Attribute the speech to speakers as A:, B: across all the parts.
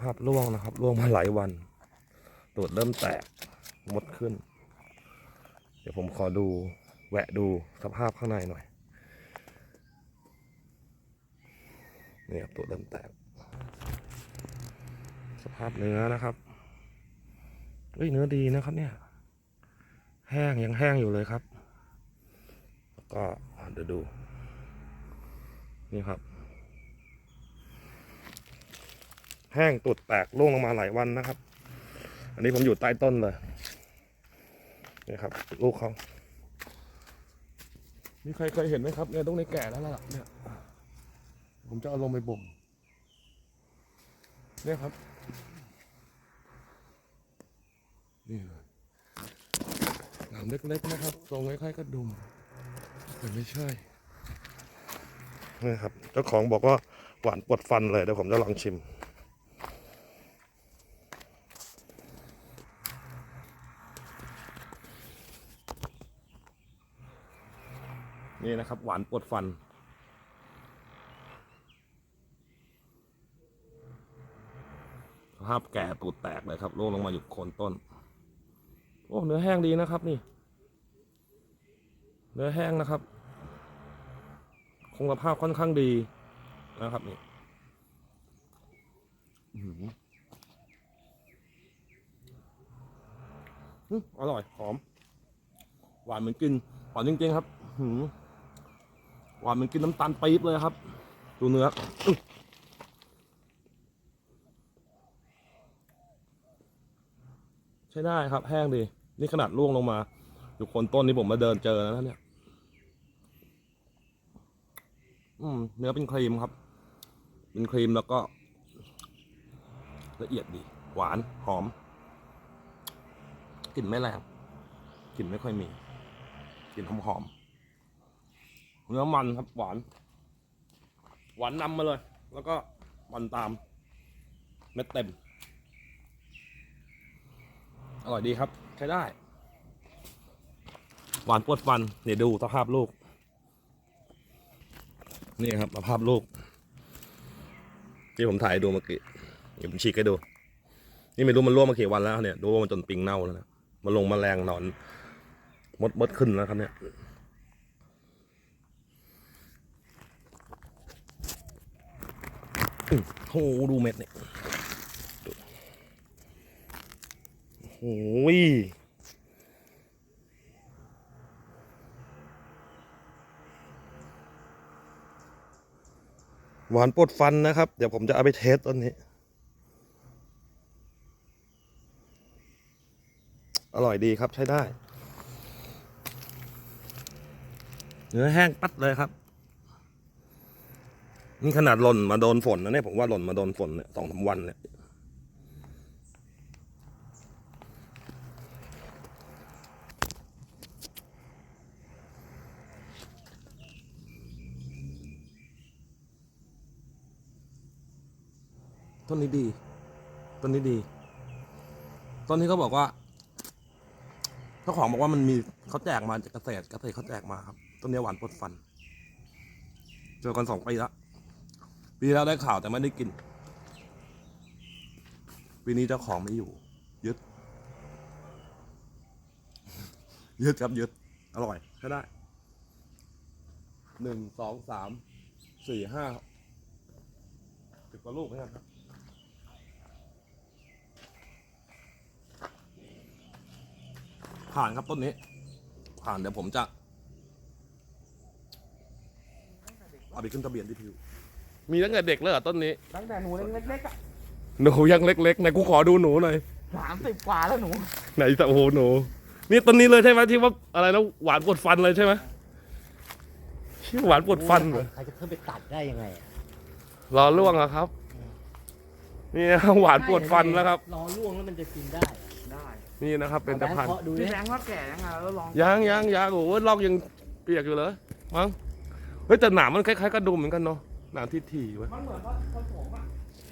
A: ภาพร่วงนะครับร่วงมาหลายวันตูดเริ่มแตกมดขึ้น เดี๋ยวผมขอดูแวะดูสภาพข้างในหน่อยนี่ครับตูดเริ่มแตก สภาพเนื้อนะครับเฮ้ยเนื้อดีนะครับเนี่ย แห้งยังแห้งอยู่เลยครับ แล้วก็เดี๋ยวดู นี่ครับ แห้งตุดแตกร่วงลงมาหลายวันนะครับ อันนี้ผมอยู่ใต้ต้นเลยนี่ครับ ลูกเขามีใครเคยเห็นไหมครับเนี่ยต้องในแก่แล้วล่ะเนี่ย ผมจะเอาลงไปบ่มเนี่ยครับ นี่เลยหนามเล็กๆนะครับ ทรงคล้ายๆกระดุมแต่ไม่ใช่นี่ครับเจ้าของบอกว่าหวานปวดฟันเลยเดี๋ยวผมจะลองชิม นี่นะครับ หวานปวดฟัน สภาพแก่ตูดแตกเลยครับร่วงลงมาอยู่โคนต้น โอ้เนื้อแห้งดีนะครับนี่ เนื้อแห้งนะครับ คงสภาพค่อนข้างดีนะครับนี่อร่อย หอม หวานเหมือนกินหวานจริงๆครับ หือ หวานเหมือนกินน้ำตาลปี๊บเลยครับ ดูเนื้อใช้ได้ครับ แห้งดี นี่ขนาดล่วงลงมา อยู่คนต้นนี่ผมมาเดินเจอแล้วนะเนี่ย อืม เนื้อเป็นครีมครับ เป็นครีมแล้วก็ ละเอียดดี หวานหอมกลิ่นไม่แรงกลิ่นไม่ค่อยมีกลิ่นหอมหอมๆ เนื้อมันครับหวาน หวานนำมาเลย แล้วก็มันตาม เม็ดเต็ม อร่อยดีครับ ใช้ได้ หวานปวดฟัน เดี๋ยวดูสภาพลูก นี่ครับสภาพลูก ที่ผมถ่ายดูเมื่อกี้ เดี๋ยวผมฉีกให้ดู นี่ไม่รู้มันร่วงมากี่วันแล้วเนี่ย ดูว่ามันจนปิงเน่าแล้วนะมาลงมาแรงนอน มดมดขึ้นแล้วครับเนี่ยอื้อ โอ้โหดูเม็ดเนี่ยโอ้โหยหวานปวดฟันนะครับ เดี๋ยวผมจะเอาไปเทสต้นนี้ อร่อยดีครับใช้ได้ เนื้อแห้งปัดเลยครับ นี่ขนาดหล่นมาโดนฝนนะเนี่ยผมว่าหล่นมาโดนฝนเนี่ยสองสามวันเนี่ยต้นนี้ดี ต้นนี้ดี ต้นนี้เขาบอกว่าเจ้าของบอกว่ามันมีเขาแจกมาจากเกษตรเกษตรเขาแจกมาครับ ต้นนี้หวานปดฟัน เจอกันสองปีละ ปีแล้วได้ข่าวแต่ไม่ได้กิน ปีนี้เจ้าของไม่อยู่ ยึด ยึดครับยึด อร่อยใช้ได้ หนึ่งสองสาม สี่ห้าสิบกว่าลูกเหมือนกันครับผ่านครับต้นนี้ ผ่านเดี๋ยวผมจะ เอาไปขึ้นทะเบียนที่พิว มีตั้งแต่เด็กเลยเหรอต้นนี้
B: ตั้งแต่หนูเล็กๆอะ
A: หนูยังเล็กๆไหนกูขอดูหนูหน่อย
B: สามสิบกว่าแล้วหนู
A: ไหนจะโอ้โหหนู นี่ต้นนี้เลยใช่ไหมที่ว่าอะไรนะหวานปวดฟันเลยใช่ไหมชื่อหวานปวดฟันเหรอ
C: ใครจะขึ้นไปตัดได้ยังไงอะ
A: รอล่วงอะครับ นี่นะหวานปวดฟันแล้วครับ
C: รอล่วงแล้วมันจะกินได้อะ
B: ได้
A: นี่นะครับเป็นตะพัน
C: อาแบงค์เคาะดู
B: พี่
C: ดิ
B: แบงค์ว่าแก่ยังไงแล้วลอง
A: ยังยังยังโอ้โหลอกยังเปียกอยู่เลยมั้งเฮ้ยแต่หนามมันคล้ายๆกระดุมเหมือนกันเนาะห นามที่ถี่ๆไว้ย
B: มันเหมือนว่าคนผมอะ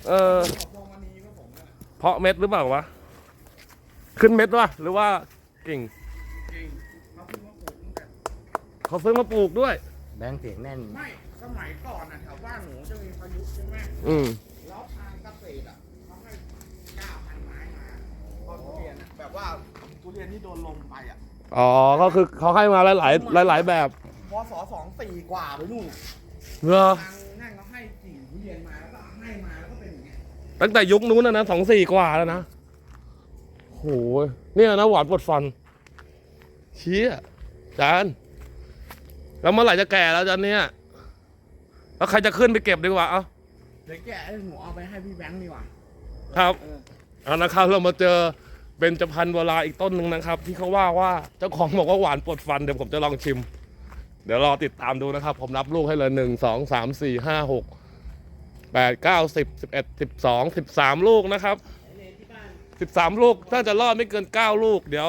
A: เออ
B: ขอบวงมณีก็ผมอะ
A: เพาะเม็ดหรือเปล่าวะ ขึ้นเม็ดวะหรือว่ากิ่ง
B: จริงเขาเพิ่งมาปลูกตั้งแต่
A: เขาซื้อมาปลูกด้วย
C: แบงค์เสียงแน่น
B: ไม่สมัยก่อนอะแถวบ้านหนูจะมีพายุใช่ไหม
A: อืม
B: แล้วทางเกษตรอะเขาให้กล้าพันไม้มาตอนทุเรียนอะแบบว่าทุเรียนที่โดนลมไปอะ
A: อ๋อ ก็คือเขาให้มาหลาย ๆ หลาย ๆ แบบ
B: พศสองสี่กว่าไปนู่น
A: เหรอ
B: ทาง ให้มาแล้วก็เป็นอย่างเงี้ย
A: ตั้งแต่ยุคนู้นนะนะสองสี่กว่าแล้วนะโหยเนี่ยนะหวานปวดฟัน เชี่ยจานแล้วเมื่อไหร่จะแก่แล้วจานเนี่ยแล้วใครจะขึ้นไปเก็บดีกว่าเอ้า
B: เดี๋ยวแกะให้หนูเอาไปให้พี่แบงค์ดีกว่า
A: ครับ
B: เออ
A: เอานะครับเรามาเจอเบญจพรรณโบราณอีกต้นหนึ่งนะครับ ที่เขาว่าว่าเจ้าของบอกว่าหวานปวดฟันเดี๋ยวผมจะลองชิม เดี๋ยวรอติดตามดูนะครับ ผมนับลูกให้เลยหนึ่งสองสามสี่ห้าหก แปดเก้าสิบสิบเอ็ดสิบสองสิบสามลูกนะครับสิบสามลูกถ้าจะรอดไม่เกินเก้าลูก เดี๋ยว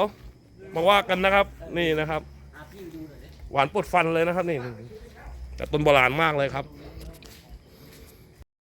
A: มาว่ากันนะครับ นี่นะครับ
C: หน่อยดิ
A: หวานปวดฟันเลยนะครับนี่แต่ต้นโบราณมากเลยครับ